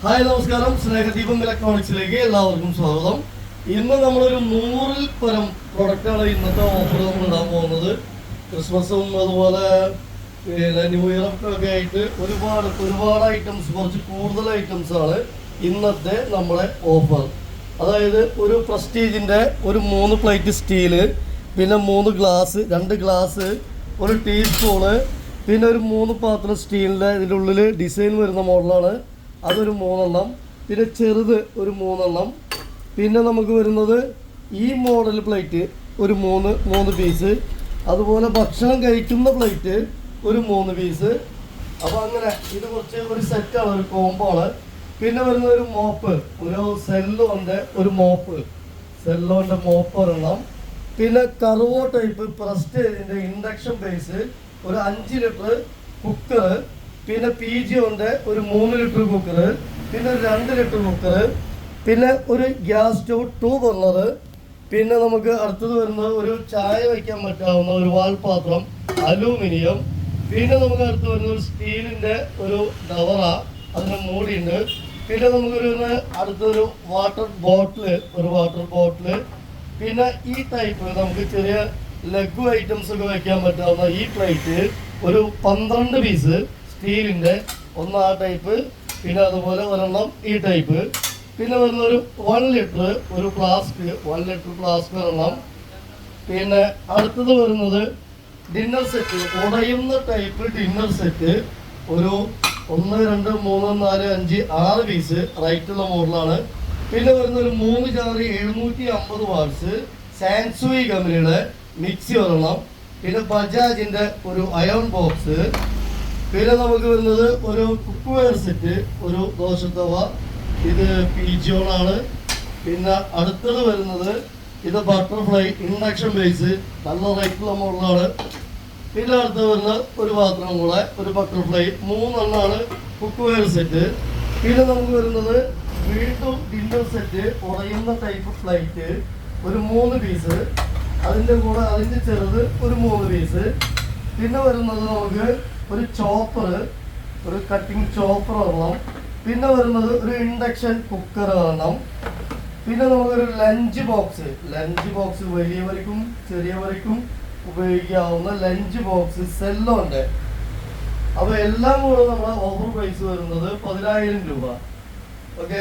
Hi നമസ്കാരം. സ്നേഹദീപം ഇലക്ട്രോണിക്സിലേക്ക് എല്ലാവർക്കും സ്വാഗതം. ഇന്ന് നമ്മളൊരു നൂറിൽ പരം പ്രൊഡക്റ്റാണ് ഇന്നത്തെ ഓഫർ നമ്മൾ ഇടാൻ പോകുന്നത്. ക്രിസ്മസും അതുപോലെ പിന്നെ ന്യൂ ഇയർ ഒക്കെ ആയിട്ട് ഒരുപാട് ഒരുപാട് ഐറ്റംസ് കുറച്ച് കൂടുതൽ ഐറ്റംസ് ആണ് ഇന്നത്തെ നമ്മുടെ ഓഫർ അതായത് ഒരു പ്രസ്റ്റീജിന്റെ ഒരു മൂന്ന് പ്ലേറ്റ് സ്റ്റീൽ പിന്നെ മൂന്ന് ഗ്ലാസ് രണ്ട് ഗ്ലാസ് ഒരു ടീസ്പൂണ് പിന്നെ ഒരു മൂന്ന് പാത്രം സ്റ്റീലിന്റെ ഇതിന്റെ ഉള്ളിൽ ഡിസൈൻ വരുന്ന മോഡലാണ് അതൊരു മൂന്നെണ്ണം. പിന്നെ ചെറുത് ഒരു മൂന്നെണ്ണം. പിന്നെ നമുക്ക് വരുന്നത് ഈ മോഡൽ പ്ലേറ്റ് ഒരു മൂന്ന് മൂന്ന് പീസ് അതുപോലെ ഭക്ഷണം കഴിക്കുന്ന പ്ലേറ്റ് ഒരു മൂന്ന് പീസ് അപ്പോൾ അങ്ങനെ ഇത് കുറച്ച് ഒരു സെറ്റാണ് ഒരു കോമ്പാണ് പിന്നെ വരുന്ന ഒരു മോപ്പ് ഒരു സെല്ലോന്റെ ഒരു മോപ്പ് സെല്ലോന്റെ മോപ്പ് ഒരെണ്ണം. പിന്നെ കറുവോ ടൈപ്പ് പ്രസ്റ്റേജിന്റെ ഇൻഡക്ഷൻ ബേസ് ഒരു അഞ്ച് ലിറ്റർ കുക്കർ പിന്നെ പി ജി ഉണ്ട് ഒരു മൂന്ന് ലിറ്റർ കുക്കർ പിന്നെ ഒരു രണ്ട് ലിറ്റർ കുക്കർ പിന്നെ ഒരു ഗ്യാസ് സ്റ്റൗ ടു ബർണർ പിന്നെ നമുക്ക് അടുത്തത് വരുന്നത് ഒരു ചായ വയ്ക്കാൻ പറ്റാവുന്ന ഒരു വാൽപാത്രം അലൂമിനിയം പിന്നെ നമുക്ക് അടുത്ത് വരുന്ന ഒരു സ്റ്റീലിന്റെ ഒരു ഡവറ അതിന് മൂടിയുണ്ട്. പിന്നെ നമുക്കൊരു അടുത്തൊരു വാട്ടർ ബോട്ടിൽ ഒരു വാട്ടർ ബോട്ടിൽ പിന്നെ ഈ ടൈപ്പ് നമുക്ക് ചെറിയ ലഘു ഐറ്റംസ് ഒക്കെ വയ്ക്കാൻ പറ്റാവുന്ന ഈ പ്ലേറ്റ് ഒരു പന്ത്രണ്ട് പീസ് സ്റ്റീലിന്റെ ഒന്ന് ആ ടൈപ്പ് പിന്നെ അതുപോലെ ഒരെണ്ണം ഈ ടൈപ്പ്. പിന്നെ വരുന്ന ഒരു വൺ ലിറ്റർ ഒരു ഫ്ലാസ്ക് വൺ ലിറ്റർ ഫ്ലാസ്ക് ഒരെണ്ണം. പിന്നെ അടുത്തത് വരുന്നത് ഡിന്നർ സെറ്റ് ഉടയുന്ന ടൈപ്പ് ഡിന്നർ സെറ്റ് ഒരു ഒന്ന് രണ്ട് മൂന്ന് നാല് അഞ്ച് ആറ് പീസ് റൈറ്റുള്ള മോഡലാണ് പിന്നെ വരുന്ന ഒരു മൂന്ന് ചാറി എഴുന്നൂറ്റി അമ്പത് വാട്സ് സാൻസുയി കമ്പനിയുടെ മിക്സി ഒരെണ്ണം. പിന്നെ ബജാജിന്റെ ഒരു അയോൺ ബോക്സ് പിന്നെ നമുക്ക് വരുന്നത് ഒരു കുക്ക് വെയർ സെറ്റ് ഒരു ദോശത്തവ ഇത് പീജിയോണാണ് പിന്നെ അടുത്തത് വരുന്നത് ഇത് ബട്ടർഫ്ലൈ ഇൻഡക്ഷൻ ബേസ് നല്ല റേറ്റുള്ള മോഡലാണ് പിന്നെ അടുത്ത് വരുന്ന ഒരു പാത്രം കൂടെ ഒരു ബട്ടർഫ്ലൈ മൂന്നെണ്ണമാണ് കുക്ക് വെയർ സെറ്റ്. പിന്നെ നമുക്ക് വരുന്നത് വീണ്ടും ഡിന്നർ സെറ്റ് ഉറയുന്ന ടൈപ്പ് ഫ്ലൈറ്റ് ഒരു മൂന്ന് പീസ് അതിന്റെ കൂടെ അതിന്റെ ചെറുത് ഒരു മൂന്ന് പീസ് പിന്നെ വരുന്നത് നമുക്ക് ഒരു ചോപ്പർ ഒരു കട്ടിങ് ചോപ്പർ വേണം പിന്നെ വരുന്നത് ഒരു ഇൻഡക്ഷൻ കുക്കർ വേണം പിന്നെ നമുക്കൊരു ലഞ്ച് ബോക്സ് ലഞ്ച് ബോക്സ് വലിയവർക്കും ചെറിയവർക്കും ഉപയോഗിക്കാവുന്ന ലഞ്ച് ബോക്സ് സെല്ലോ ഉണ്ട്. അപ്പോൾ എല്ലാം കൂടെ നമ്മുടെ ഓഫർ പ്രൈസ് വരുന്നത് പതിനായിരം രൂപ. ഓക്കെ